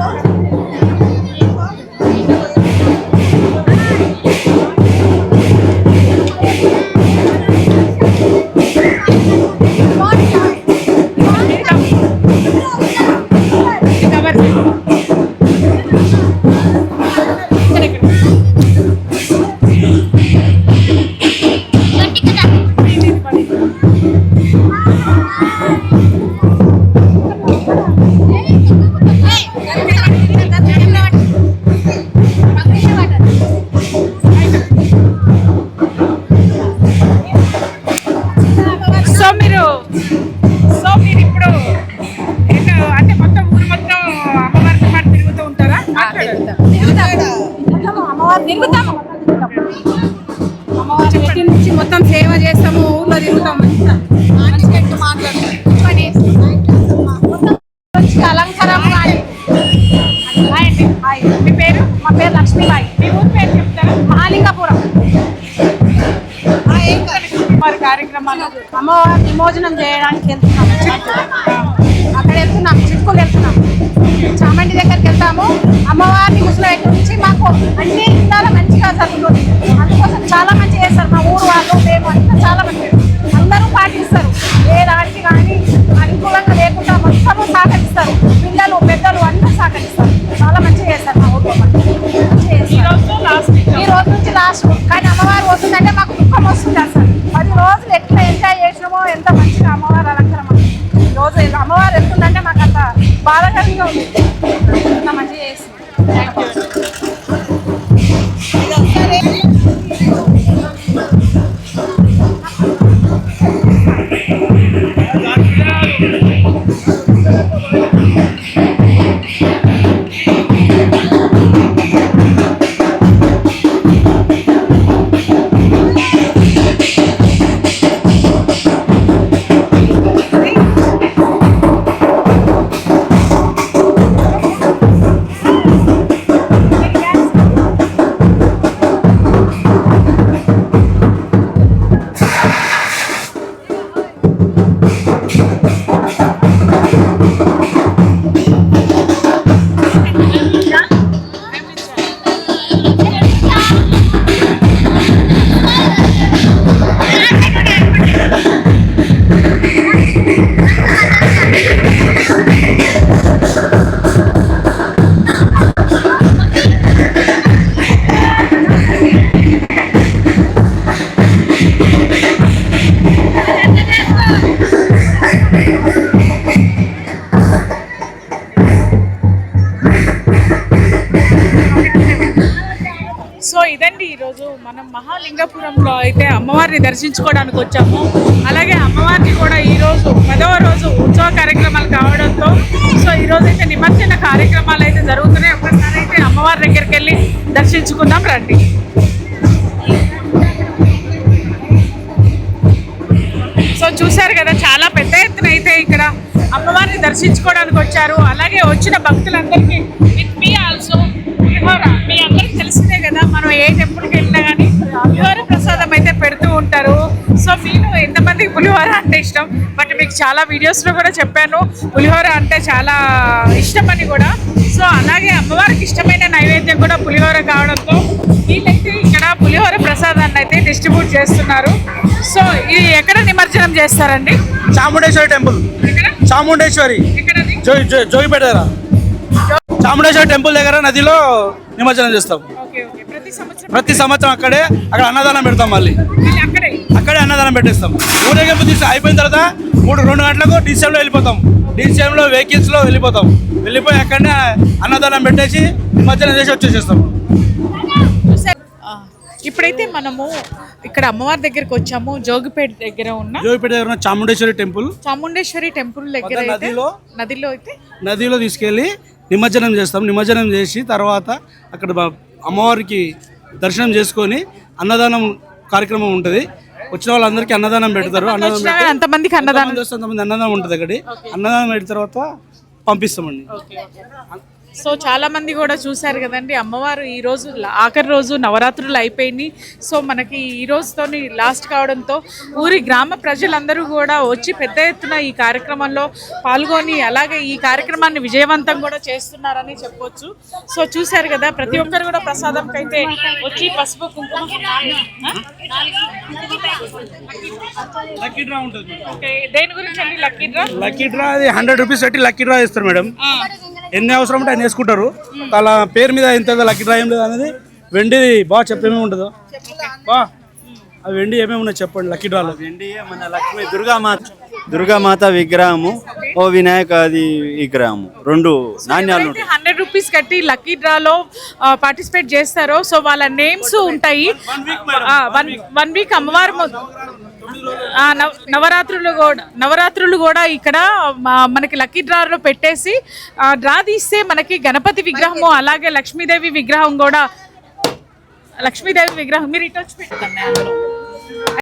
So అమ్మవారి ఇంటి నుంచి మొత్తం సేవ చేస్తాము ఊళ్ళో తిరుగుతాం మంచిగా మాట్లాడతాం అలంకారం హాయ్. మీ పేరు మా పేరు లక్ష్మీబాయి మీ ఊరు పేరు చెప్తారా మహాలింగపురం వారి కార్యక్రమాలు అమ్మవారి నిమోజనం చేయడానికి వెళ్తున్నాం అక్కడ వెళ్తున్నాం చిట్టుకులు వెళ్తున్నాం వస్తుందంటే వస్తుంది అసలు. పది రోజులు ఎట్లా ఎంజాయ్ చేసినామో ఎంత మంచిగా అమ్మవారు అలంకరణ. రోజు అమ్మవారు వెళ్తుందంటే మాకు అంత బాధాకరంగా ఉంది. మహాలింగపురంలో అయితే అమ్మవారిని దర్శించుకోవడానికి వచ్చాము. అలాగే అమ్మవారిని కూడా ఈరోజు పదవ రోజు ఉత్సవ కార్యక్రమాలు కావడంతో సో ఈరోజు అయితే నిమజ్జన కార్యక్రమాలు అయితే జరుగుతున్నాయి. ఒకసారి అయితే అమ్మవారి దగ్గరికి వెళ్ళి దర్శించుకుందాం రండి. సో చూశారు కదా చాలా పెద్ద ఎత్తున అయితే ఇక్కడ అమ్మవారిని దర్శించుకోవడానికి వచ్చారు. అలాగే వచ్చిన భక్తులందరికీ విత్ మీ ఆల్సో మీ అందరికి తెలిసిందే కదా మనం ఏ టెంపుల్కి వెళ్ళినా కానీ పులిహోర ప్రసాదం అయితే పెడుతూ ఉంటారు. సో మీరు ఎంతమందికి పులిహోర అంటే ఇష్టం? బట్ మీకు చాలా వీడియోస్లో కూడా చెప్పాను. పులిహోర అంటే చాలా ఇష్టం అని కూడా. సో అలాగే అమ్మవారికి ఇష్టమైన నైవేద్యం కూడా పులిహోర కావడంతో వీళ్ళైతే ఇక్కడ పులిహోర ప్రసాదాన్ని అయితే డిస్ట్రిబ్యూట్ చేస్తున్నారు. సో ఇది ఎక్కడ నిమజ్జనం చేస్తారండి? చాముండేశ్వరి టెంపుల్. చాముండేశ్వరి. ఎక్కడది? జోయి జోయి- జోగిపేట దగ్గర. చాముండేశ్వరి టెంపుల్ దగ్గర నదిలో నిమజ్జనం చేస్తాం. ప్రతి సంవత్సరం అక్కడే అక్కడ అన్నదానం పెడతాం మళ్ళీ. అక్కడే? అక్కడే అన్నదానం పెట్టేస్తాం. ఊరేగింపు తీసి అయిపోయిన తర్వాత మూడు రెండు గంటలకు డీసీఎంలో వెళ్ళిపోతాం. డీసీఎంలో వెహికల్స్లో వెళ్ళిపోతాం. వెళ్ళిపోయి అక్కడనే అన్నదానం పెట్టేసి నిమజ్జనం చేసి వచ్చేసేస్తాం. ఇప్పుడైతే మనము ఇక్కడ అమ్మవారి దగ్గరికి వచ్చాము. జోగిపేట దగ్గర ఉన్న జోగిపేట దగ్గర ఉన్న చాముండేశ్వరి టెంపుల్. చాముండేశ్వరి టెంపుల్ దగ్గర నదిలో? నదిలో అయితే నదిలో తీసుకెళ్ళి నిమజ్జనం చేస్తాం. నిమజ్జనం చేసి తర్వాత అక్కడ అమ్మవారికి దర్శనం చేసుకొని అన్నదానం కార్యక్రమం ఉంటుంది. వచ్చిన వాళ్ళందరికీ అన్నదానం పెడతారు. అన్నదానం అన్నదానం. అంతమంది అన్నదానం ఉంటుంది అక్కడి అన్నదానం పెట్టిన తర్వాత పంపిస్తామండి. సో చాలా మంది కూడా చూశారు కదండి. అమ్మవారు ఈ రోజు ఆఖరి రోజు నవరాత్రులు అయిపోయినాయి. సో మనకి ఈ రోజుతోని లాస్ట్ కావడంతో ఊరి గ్రామ ప్రజలందరూ కూడా వచ్చి పెద్ద ఎత్తున ఈ కార్యక్రమంలో పాల్గొని అలాగే ఈ కార్యక్రమాన్ని విజయవంతం కూడా చేస్తున్నారని చెప్పొచ్చు. సో చూశారు కదా ప్రతి ఒక్కరు కూడా ప్రసాదంకి అయితే వచ్చి పసుపు కుంకుమ దేని గురించి అండి లక్కీ డ్రా? లక్కీ డ్రా అది హండ్రెడ్ రూపీస్ పెట్టి లక్కీ డ్రా ఇస్తారు మేడం. ఎన్ని అవసరం ఉంటే అన్ని వేసుకుంటారు. వాళ్ళ పేరు మీద ఎంత లక్కీ డ్రా ఏం లేదు అనేది వెండిది బాగా చెప్పేమేమి ఉంటుందో. బా. అవి వెండి ఏమేమి ఉన్నాయి చెప్పండి లక్కీ డ్రాలో వెండి మన లక్ష్మి దుర్గామాత దుర్గామాత విగ్రహము ఓ వినాయక అది విగ్రహము. రెండు నాణ్యాలు ఉంటాయి. హండ్రెడ్ రూపీస్ కట్టి లక్కీ డ్రాలో పార్టిసిపేట్ చేస్తారో సో వాళ్ళ నేమ్స్ ఉంటాయి. వన్ వన్ వీక్ అమ్మవారు నవరాత్రులు కూడా నవరాత్రులు కూడా ఇక్కడ మనకి లక్కీ డ్రాలో పెట్టేసి డ్రా తీస్తే మనకి గణపతి విగ్రహము అలాగే లక్ష్మీదేవి విగ్రహం కూడా లక్ష్మీదేవి విగ్రహం మీరు ఇటు వచ్చి పెట్టుకోండి